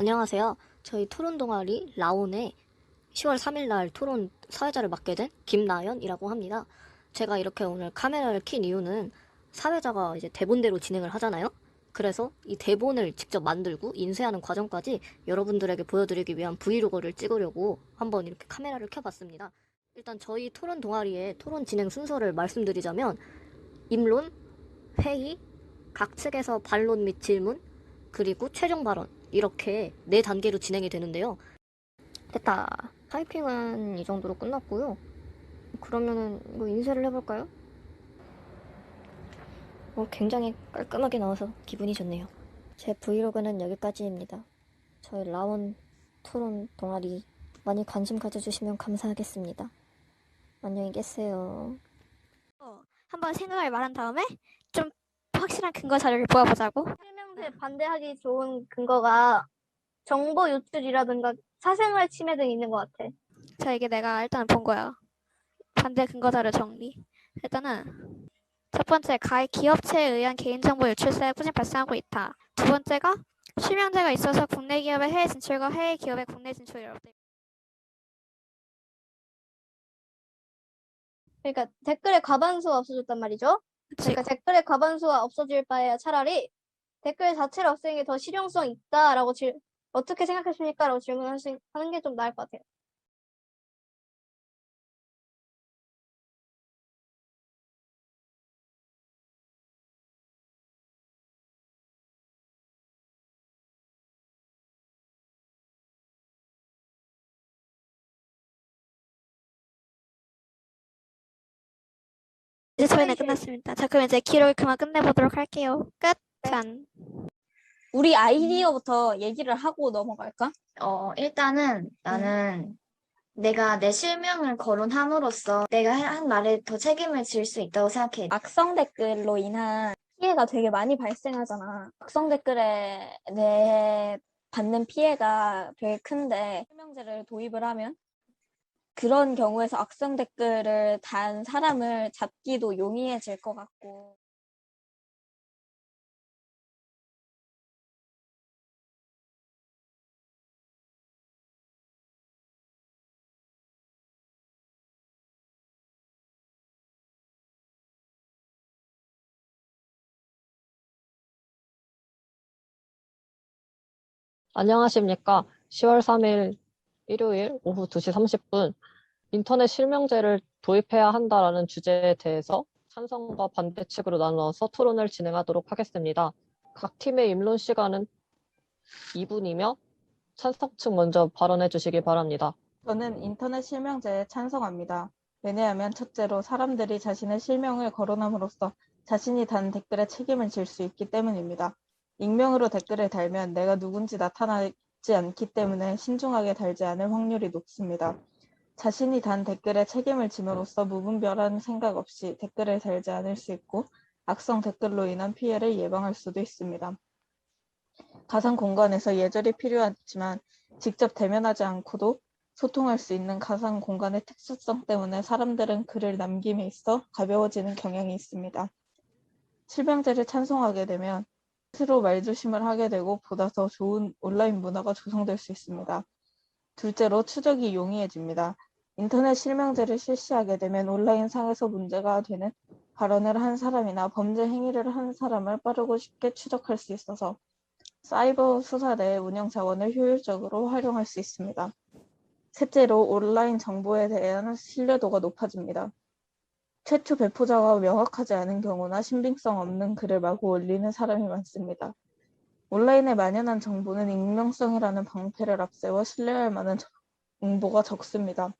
안녕하세요. 저희 토론 동아리 라온의 10월 3일 날 토론 사회자를 맡게 된 김나연이라고 합니다. 제가 이렇게 오늘 카메라를 킨 이유는 사회자가 이제 대본대로 진행을 하잖아요. 그래서 이 대본을 직접 만들고 인쇄하는 과정까지 여러분들에게 보여드리기 위한 브이로그를 찍으려고 한번 이렇게 카메라를 켜봤습니다. 일단 저희 토론 동아리의 토론 진행 순서를 말씀드리자면 임론, 회의, 각 측에서 반론 및 질문, 그리고 최종 발언 이렇게 네 단계로 진행이 되는데요. 됐다. 타이핑은 이 정도로 끝났고요. 그러면은 이거 인쇄를 해볼까요? 어, 굉장히 깔끔하게 나와서 기분이 좋네요. 제 브이로그는 여기까지입니다. 저희 라온 토론 동아리 많이 관심 가져주시면 감사하겠습니다. 안녕히 계세요. 어, 한번 생각을 말한 다음에 좀 확실한 근거 자료를 모아보자고. 실명제 반대하기 좋은 근거가 정보 유출이라든가 사생활 침해 등이 있는 것 같아. 자, 이게 내가 일단 본 거야. 반대 근거 자료 정리. 일단은 첫 번째, 가해 기업체에 의한 개인정보 유출사에 꾸준히 발생하고 있다. 두 번째가 실명제가 있어서 국내 기업의 해외 진출과 해외 기업의 국내 진출이 어렵다. 그러니까 댓글에 과반수가 없어졌단 말이죠. 그치? 그러니까 댓글에 과반수가 없어질 바에야 차라리 댓글 자체를 없애는 게 더 실용성 있다라고 질, 어떻게 생각하십니까? 라고 질문하는 게 좀 나을 것 같아요. 이제 저희는 끝났습니다. 자, 그럼 이제 기록을 그만 끝내보도록 할게요. 끝. 짠. 우리 아이디어부터 얘기를 하고 넘어갈까? 어, 일단은 나는 내가 내 실명을 거론함으로써 내가 한- 한 말에 더 책임을 질 수 있다고 생각해. 악성 댓글로 인한 피해가 되게 많이 발생하잖아. 악성 댓글에 대해 받는 피해가 되게 큰데 실명제를 도입을 하면 그런 경우에서 악성 댓글을 단 사람을 잡기도 용이해질 것 같고 안녕하십니까. 10월 3일 일요일 오후 2시 30분 인터넷 실명제를 도입해야 한다라는 주제에 대해서 찬성과 반대 측으로 나누어서 토론을 진행하도록 하겠습니다. 각 팀의 임론 시간은 2분이며 찬성 측 먼저 발언해 주시기 바랍니다. 저는 인터넷 실명제에 찬성합니다. 왜냐하면 첫째로 사람들이 자신의 실명을 거론함으로써 자신이 단 댓글에 책임을 질 수 있기 때문입니다. 익명으로 댓글을 달면 내가 누군지 나타나지 않기 때문에 신중하게 달지 않을 확률이 높습니다. 자신이 단 댓글에 책임을 짐으로써 무분별한 생각 없이 댓글을 달지 않을 수 있고 악성 댓글로 인한 피해를 예방할 수도 있습니다. 가상 공간에서 예절이 필요하지만 직접 대면하지 않고도 소통할 수 있는 가상 공간의 특수성 때문에 사람들은 글을 남김에 있어 가벼워지는 경향이 있습니다. 실명제를 찬성하게 되면 스스로 말조심을 하게 되고 보다 더 좋은 온라인 문화가 조성될 수 있습니다. 둘째로 추적이 용이해집니다. 인터넷 실명제를 실시하게 되면 온라인 상에서 문제가 되는 발언을 한 사람이나 범죄 행위를 한 사람을 빠르고 쉽게 추적할 수 있어서 사이버 수사 내 운영 자원을 효율적으로 활용할 수 있습니다. 셋째로 온라인 정보에 대한 신뢰도가 높아집니다. 최초 배포자가 명확하지 않은 경우나 신빙성 없는 글을 마구 올리는 사람이 많습니다. 온라인에 만연한 정보는 익명성이라는 방패를 앞세워 신뢰할 만한 정보가 적습니다.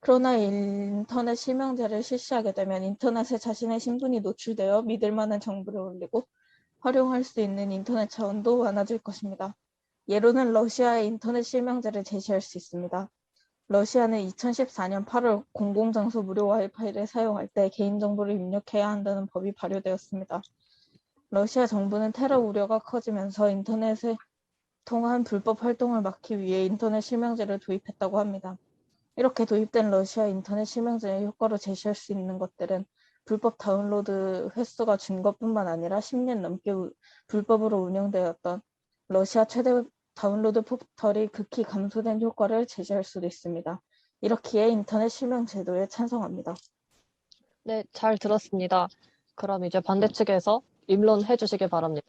그러나 인터넷 실명제를 실시하게 되면 인터넷에 자신의 신분이 노출되어 믿을 만한 정보를 올리고 활용할 수 있는 인터넷 자원도 많아질 것입니다. 예로는 러시아의 인터넷 실명제를 제시할 수 있습니다. 러시아는 2014년 8월 공공장소 무료 와이파이를 사용할 때 개인정보를 입력해야 한다는 법이 발효되었습니다. 러시아 정부는 테러 우려가 커지면서 인터넷에 통한 불법 활동을 막기 위해 인터넷 실명제를 도입했다고 합니다. 이렇게 도입된 러시아 인터넷 실명제의 효과로 제시할 수 있는 것들은 불법 다운로드 횟수가 준 것뿐만 아니라 10년 넘게 우- 불법으로 운영되었던 러시아 최대 다운로드 포털이 극히 감소된 효과를 제시할 수도 있습니다. 이렇기에 인터넷 실명 제도에 찬성합니다. 네, 잘 들었습니다. 그럼 이제 반대 측에서 입론해 주시기 바랍니다.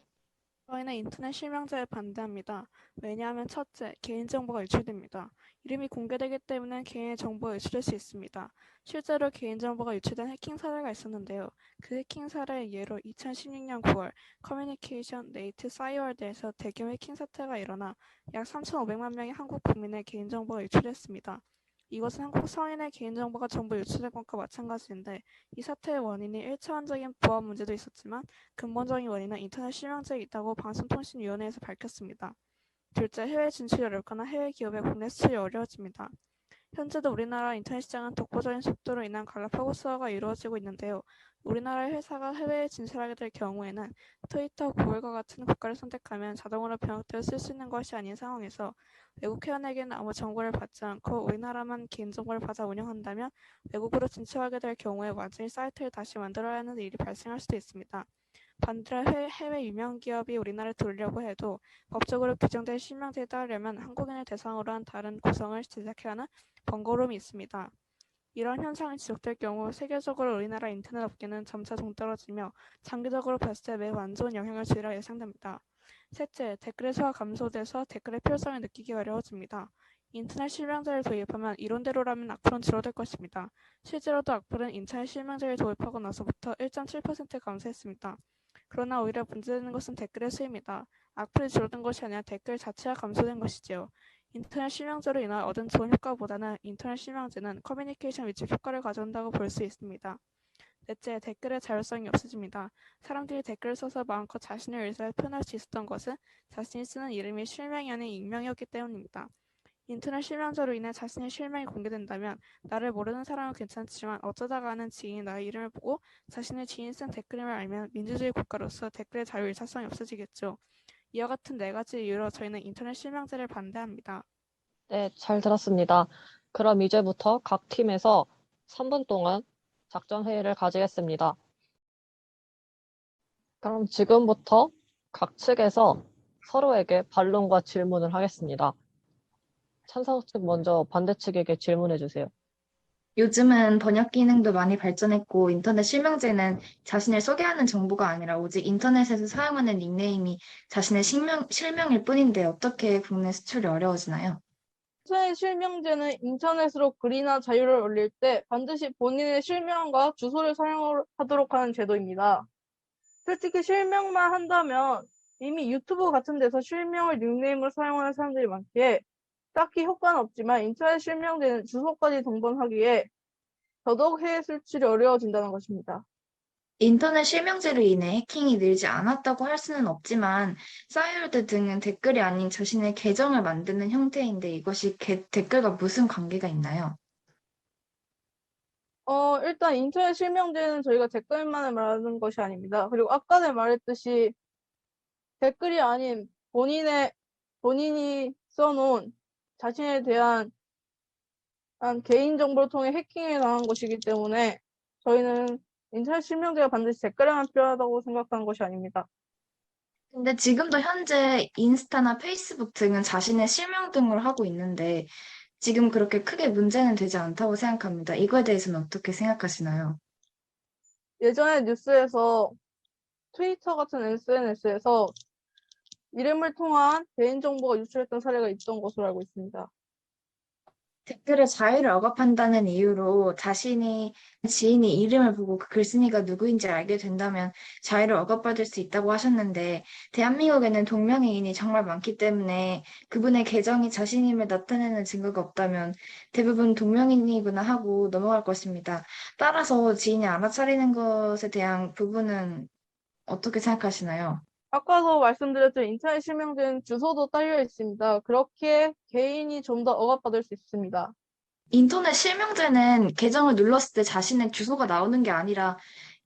저희는 인터넷 실명제에 반대합니다. 왜냐하면 첫째, 개인정보가 유출됩니다. 이름이 공개되기 때문에 개인의 정보가 유출될 수 있습니다. 실제로 개인정보가 유출된 해킹 사례가 있었는데요. 그 해킹 사례의 예로 2016년 9월 커뮤니케이션 네이트 사이월드에서 대규모 해킹 사태가 일어나 약 3,500만 명의 한국 국민의 개인정보가 유출됐습니다. 이것은 한국 성인의 개인정보가 전부 유출된 것과 마찬가지인데 이 사태의 원인이 1차원적인 보안 문제도 있었지만 근본적인 원인은 인터넷 실명제에 있다고 방송통신위원회에서 밝혔습니다. 둘째, 해외 진출이 어렵거나 해외 기업의 국내 수출이 어려워집니다. 현재도 우리나라 인터넷 시장은 독보적인 속도로 인한 갈라파고스화가 이루어지고 있는데요. 우리나라의 회사가 해외에 진출하게 될 경우에는 트위터, 구글과 같은 국가를 선택하면 자동으로 번역되어 쓸 수 있는 것이 아닌 상황에서 외국 회원에게는 아무 정보를 받지 않고 우리나라만 개인정보를 받아 운영한다면 외국으로 진출하게 될 경우에 완전히 사이트를 다시 만들어야 하는 일이 발생할 수도 있습니다. 반대로 해외, 유명 기업이 우리나라에 들어오려고 해도 법적으로 규정된 실명제에 따르려면 한국인을 대상으로 한 다른 구성을 제작해야 하는 번거로움이 있습니다. 이런 현상이 지속될 경우 세계적으로 우리나라 인터넷 업계는 점차 동떨어지며 장기적으로 봤을 때 매우 안 좋은 영향을 주리라 예상됩니다. 셋째, 댓글의 수가 감소돼서 댓글의 필요성을 느끼기 어려워집니다. 인터넷 실명제를 도입하면 이론대로라면 악플은 줄어들 것입니다. 실제로도 악플은 인터넷 실명제를 도입하고 나서부터 1.7% 감소했습니다. 그러나 오히려 문제되는 것은 댓글의 수입니다. 악플이 줄어든 것이 아니라 댓글 자체가 감소된 것이지요. 인터넷 실명제로 인한 얻은 좋은 효과보다는 인터넷 실명제는 커뮤니케이션 위축 효과를 가져온다고 볼 수 있습니다. 넷째, 댓글의 자율성이 없어집니다. 사람들이 댓글을 써서 마음껏 자신의 의사를 표현할 수 있었던 것은 자신이 쓰는 이름이 실명이 아닌 익명이었기 때문입니다. 인터넷 실명제로 인해 자신의 실명이 공개된다면 나를 모르는 사람은 괜찮지만 어쩌다가 아는 지인이 나의 이름을 보고 자신의 지인이 쓴 댓글임을 알면 민주주의 국가로서 댓글의 자유 일사성이 없어지겠죠. 이와 같은 네 가지 이유로 저희는 인터넷 실명제를 반대합니다. 네, 잘 들었습니다. 그럼 이제부터 각 팀에서 3분 동안 작전 회의를 가지겠습니다. 그럼 지금부터 각 측에서 서로에게 반론과 질문을 하겠습니다. 찬성 측 먼저 반대 측에게 질문해 주세요. 요즘은 번역 기능도 많이 발전했고 인터넷 실명제는 자신을 소개하는 정보가 아니라 오직 인터넷에서 사용하는 닉네임이 자신의 실명, 실명일 뿐인데 어떻게 국내 수출이 어려워지나요? 인터넷 실명제는 인터넷으로 글이나 자료를 올릴 때 반드시 본인의 실명과 주소를 사용하도록 하는 제도입니다. 솔직히 실명만 한다면 이미 유튜브 같은 데서 실명을 닉네임으로 사용하는 사람들이 많기에 딱히 효과는 없지만 인터넷 실명제는 주소까지 동반하기에 더더욱 해외 수출이 어려워진다는 것입니다. 인터넷 실명제로 인해 해킹이 늘지 않았다고 할 수는 없지만 싸이월드 등은 댓글이 아닌 자신의 계정을 만드는 형태인데 이것이 게- 댓글과 무슨 관계가 있나요? 어, 일단 인터넷 실명제는 저희가 댓글만을 말하는 것이 아닙니다. 그리고 아까도 말했듯이 댓글이 아닌 본인의, 본인이 써놓은 자신에 대한 한 개인정보를 통해 해킹에 당한 것이기 때문에 저희는 인터넷 실명제가 반드시 댓글에만 필요하다고 생각하는 것이 아닙니다. 근데 지금도 현재 인스타나 페이스북 등은 자신의 실명 등으로 하고 있는데 지금 그렇게 크게 문제는 되지 않다고 생각합니다. 이거에 대해서는 어떻게 생각하시나요? 예전에 뉴스에서 트위터 같은 SNS에서 이름을 통한 개인정보가 유출했던 사례가 있던 것으로 알고 있습니다. 댓글의 자유를 억압한다는 이유로 자신이 지인이 이름을 보고 그 글쓴이가 누구인지 알게 된다면 자유를 억압받을 수 있다고 하셨는데 대한민국에는 동명이인이 정말 많기 때문에 그분의 계정이 자신임을 나타내는 증거가 없다면 대부분 동명이인이구나 하고 넘어갈 것입니다. 따라서 지인이 알아차리는 것에 대한 부분은 어떻게 생각하시나요? 아까도 말씀드렸던 인터넷 실명제는 주소도 딸려 있습니다. 그렇게 개인이 좀 더 억압받을 수 있습니다. 인터넷 실명제는 계정을 눌렀을 때 자신의 주소가 나오는 게 아니라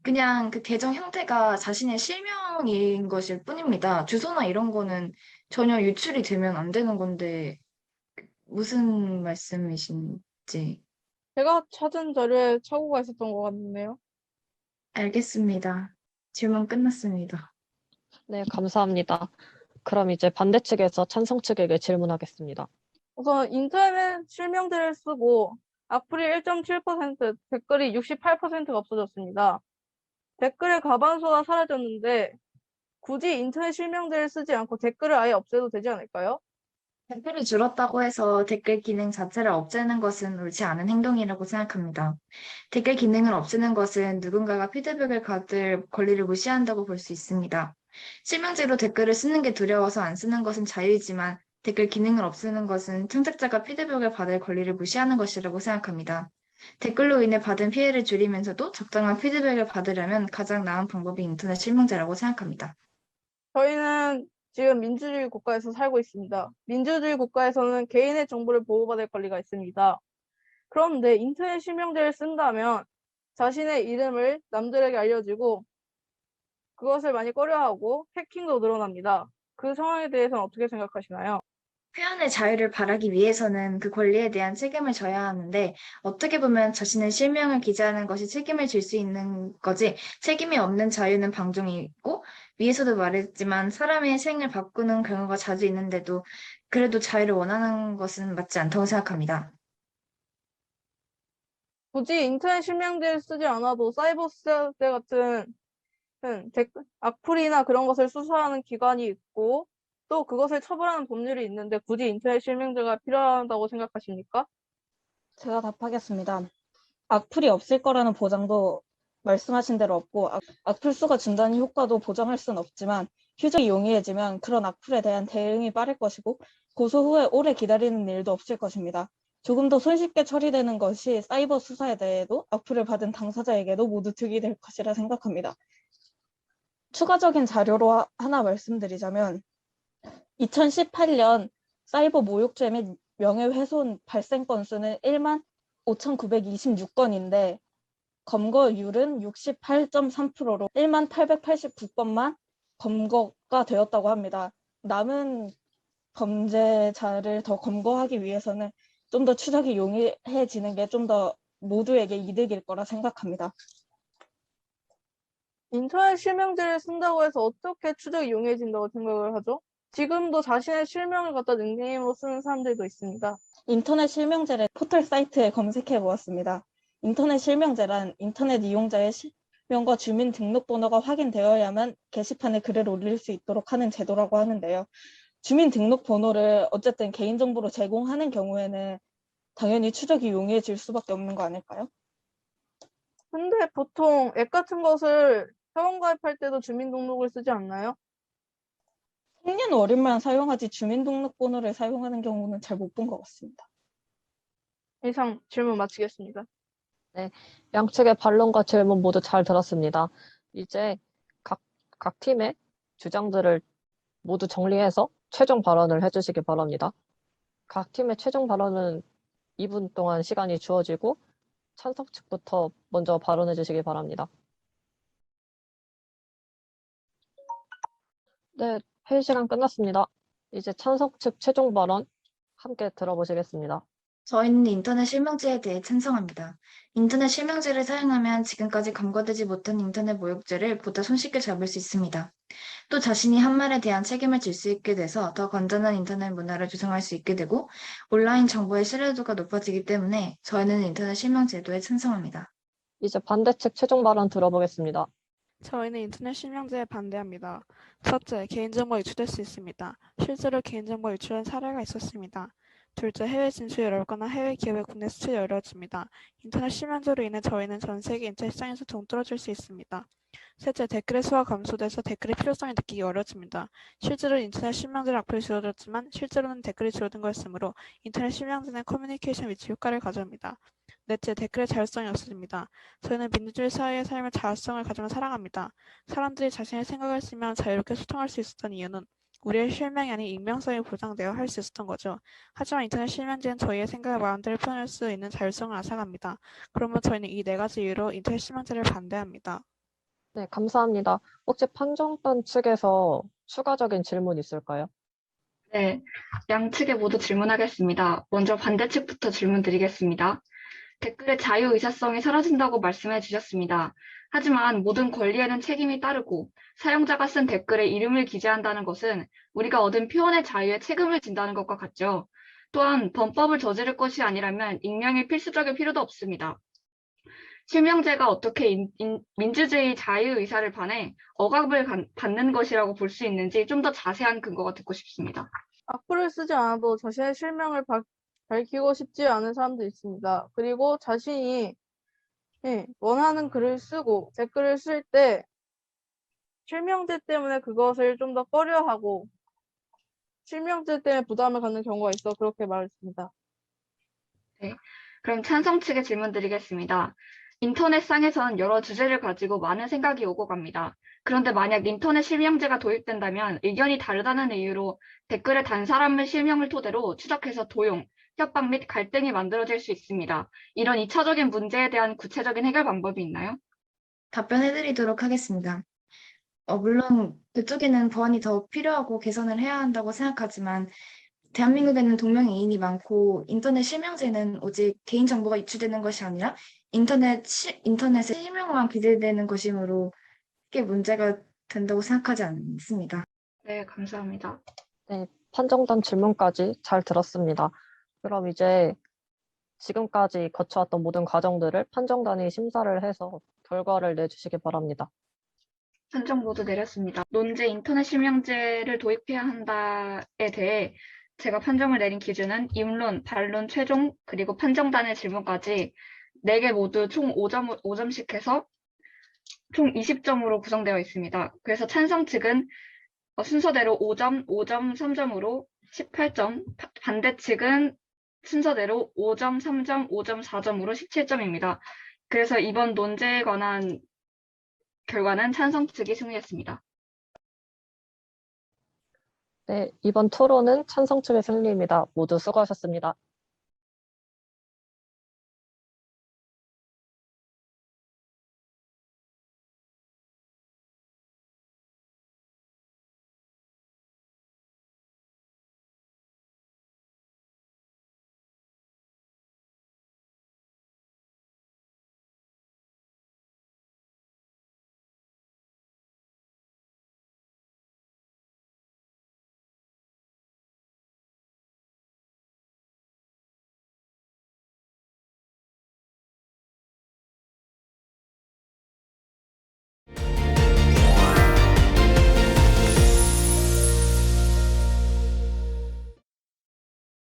그냥 그 계정 형태가 자신의 실명인 것일 뿐입니다. 주소나 이런 거는 전혀 유출이 되면 안 되는 건데 무슨 말씀이신지 제가 찾은 자료에 착오가 있었던 것 같네요. 알겠습니다. 질문 끝났습니다. 네, 감사합니다. 그럼 이제 반대 측에서 찬성 측에게 질문하겠습니다. 우선 인터넷 실명제를 쓰고 악플이 1.7%, 댓글이 68%가 없어졌습니다. 댓글의 과반수가 사라졌는데 굳이 인터넷 실명제를 쓰지 않고 댓글을 아예 없애도 되지 않을까요? 댓글이 줄었다고 해서 댓글 기능 자체를 없애는 것은 옳지 않은 행동이라고 생각합니다. 댓글 기능을 없애는 것은 누군가가 피드백을 받을 권리를 무시한다고 볼 수 있습니다. 실명제로 댓글을 쓰는 게 두려워서 안 쓰는 것은 자유이지만 댓글 기능을 없애는 것은 창작자가 피드백을 받을 권리를 무시하는 것이라고 생각합니다. 댓글로 인해 받은 피해를 줄이면서도 적당한 피드백을 받으려면 가장 나은 방법이 인터넷 실명제라고 생각합니다. 저희는 지금 민주주의 국가에서 살고 있습니다. 민주주의 국가에서는 개인의 정보를 보호받을 권리가 있습니다. 그런데 인터넷 실명제를 쓴다면 자신의 이름을 남들에게 알려주고 그것을 많이 꺼려하고 해킹도 늘어납니다. 그 상황에 대해서는 어떻게 생각하시나요? 표현의 자유를 바라기 위해서는 그 권리에 대한 책임을 져야 하는데 어떻게 보면 자신의 실명을 기재하는 것이 책임을 질 수 있는 거지 책임이 없는 자유는 방종이고 위에서도 말했지만 사람의 생을 바꾸는 경우가 자주 있는데도 그래도 자유를 원하는 것은 맞지 않다고 생각합니다. 굳이 인터넷 실명제를 쓰지 않아도 사이버 수사대 같은 악플이나 그런 것을 수사하는 기관이 있고 또 그것을 처벌하는 법률이 있는데 굳이 인터넷 실명제가 필요하다고 생각하십니까? 제가 답하겠습니다. 악플이 없을 거라는 보장도 말씀하신 대로 없고 악, 악플 수가 준다는 효과도 보장할 수는 없지만 휴적이 용이해지면 그런 악플에 대한 대응이 빠를 것이고 고소 후에 오래 기다리는 일도 없을 것입니다. 조금 더 손쉽게 처리되는 것이 사이버 수사에 대해도 악플을 받은 당사자에게도 모두 득이 될 것이라 생각합니다. 추가적인 자료로 하- 하나 말씀드리자면 2018년 사이버 모욕죄 및 명예훼손 발생 건수는 1만 5,926건인데 검거율은 68.3%로 1만 889건만 검거가 되었다고 합니다. 남은 범죄자를 더 검거하기 위해서는 좀 더 추적이 용이해지는 게 좀 더 모두에게 이득일 거라 생각합니다. 인터넷 실명제를 쓴다고 해서 어떻게 추적이 용이해진다고 생각을 하죠? 지금도 자신의 실명을 갖다 닉네임으로 쓰는 사람들도 있습니다. 인터넷 실명제를 포털 사이트에 검색해 보았습니다. 인터넷 실명제란 인터넷 이용자의 실명과 주민등록번호가 확인되어야만 게시판에 글을 올릴 수 있도록 하는 제도라고 하는데요. 주민등록번호를 어쨌든 개인정보로 제공하는 경우에는 당연히 추적이 용이해질 수밖에 없는 거 아닐까요? 근데 보통 앱 같은 것을 회원 가입할 때도 주민등록을 쓰지 않나요? 생년월일만 사용하지 주민등록번호를 사용하는 경우는 잘 못 본 것 같습니다. 이상 질문 마치겠습니다. 양측의 반론과 질문 모두 잘 들었습니다. 이제 각, 각 팀의 주장들을 모두 정리해서 최종 발언을 해주시기 바랍니다. 각 팀의 최종 발언은 2분 동안 시간이 주어지고 찬성 측부터 먼저 발언해 주시기 바랍니다. 네, 회의 시간 끝났습니다. 이제 찬성 측 최종 발언 함께 들어보시겠습니다. 저희는 인터넷 실명제에 대해 찬성합니다. 인터넷 실명제를 사용하면 지금까지 검거되지 못한 인터넷 모욕죄를 보다 손쉽게 잡을 수 있습니다. 또 자신이 한 말에 대한 책임을 질 수 있게 돼서 더 건전한 인터넷 문화를 조성할 수 있게 되고 온라인 정보의 신뢰도가 높아지기 때문에 저희는 인터넷 실명제도에 찬성합니다. 이제 반대 측 최종 발언 들어보겠습니다. 저희는 인터넷 실명제에 반대합니다. 첫째, 개인정보 유출될 수 있습니다. 실제로 개인정보 유출한 사례가 있었습니다. 둘째, 해외 진출이 어렵거나 해외 기업의 국내 수출이 어려워집니다. 인터넷 실명제로 인해 저희는 전 세계 인터넷 시장에서 동떨어질 수 있습니다. 셋째, 댓글의 수가 감소돼서 댓글의 필요성을 느끼기 어려워집니다. 실제로 인터넷 실명제는 악플이 줄어들었지만 실제로는 댓글이 줄어든 것이므로 인터넷 실명제는 커뮤니케이션 위치 효과를 가져옵니다. 넷째, 댓글의 자율성이 없어집니다. 저희는 민주주의 사회의 삶의 자율성을 가지면 사랑합니다. 사람들이 자신의 생각을 쓰면 자유롭게 소통할 수 있었던 이유는 우리의 실명이 아닌 익명성이 보장되어 할 수 있었던 거죠. 하지만 인터넷 실명제는 저희의 생각을 마음대로 표현할 수 있는 자율성을 앗아갑니다. 그러면 저희는 이 네 가지 이유로 인터넷 실명제를 반대합니다. 네, 감사합니다. 혹시 판정단 측에서 추가적인 질문 있을까요? 네, 양측에 모두 질문하겠습니다. 먼저 반대 측부터 질문 드리겠습니다. 댓글의 자유의사성이 사라진다고 말씀해 주셨습니다. 하지만 모든 권리에는 책임이 따르고 사용자가 쓴 댓글에 이름을 기재한다는 것은 우리가 얻은 표현의 자유에 책임을 진다는 것과 같죠. 또한 범법을 저지를 것이 아니라면 익명이 필수적일 필요도 없습니다. 실명제가 어떻게 인- 인- 민주주의 자유의사를 반해 억압을 간- 받는 것이라고 볼 수 있는지 좀 더 자세한 근거가 듣고 싶습니다. 악플을 쓰지 않아도 자신의 실명을 바- 밝히고 싶지 않은 사람도 있습니다. 그리고 자신이 예, 원하는 글을 쓰고 댓글을 쓸 때 실명제 때문에 그것을 좀 더 꺼려하고 실명제 때문에 부담을 갖는 경우가 있어 그렇게 말했습니다. 그럼 찬성 측의 질문 드리겠습니다. 인터넷상에선 여러 주제를 가지고 많은 생각이 오고 갑니다. 그런데 만약 인터넷 실명제가 도입된다면 의견이 다르다는 이유로 댓글에 단 사람의 실명을 토대로 추적해서 도용, 협박 및 갈등이 만들어질 수 있습니다. 이런 2차적인 문제에 대한 구체적인 해결 방법이 있나요? 답변해드리도록 하겠습니다. 어, 물론 그쪽에는 보완이 더 필요하고 개선을 해야 한다고 생각하지만 대한민국에는 동명이인이 많고 인터넷 실명제는 오직 개인 정보가 유출되는 것이 아니라 인터넷 시, 인터넷에 실명만 기재되는 것이므로 크게 문제가 된다고 생각하지 않습니다. 네, 감사합니다. 판정단 질문까지 잘 들었습니다. 그럼 이제 지금까지 거쳐왔던 모든 과정들을 판정단이 심사를 해서 결과를 내주시기 바랍니다. 판정 모두 내렸습니다. 논제 인터넷 실명제를 도입해야 한다에 대해 제가 판정을 내린 기준은 입론, 반론, 최종, 그리고 판정단의 질문까지 4개 모두 총 5점, 5점씩 해서 총 20점으로 구성되어 있습니다. 그래서 찬성 측은 어, 순서대로 5점, 5점, 3점으로 18점, 파- 반대 측은 순서대로 5점, 3점, 5점, 4점으로 17점입니다. 그래서 이번 논제에 관한 결과는 찬성 측이 승리했습니다. 네, 이번 토론은 찬성 측의 승리입니다. 모두 수고하셨습니다.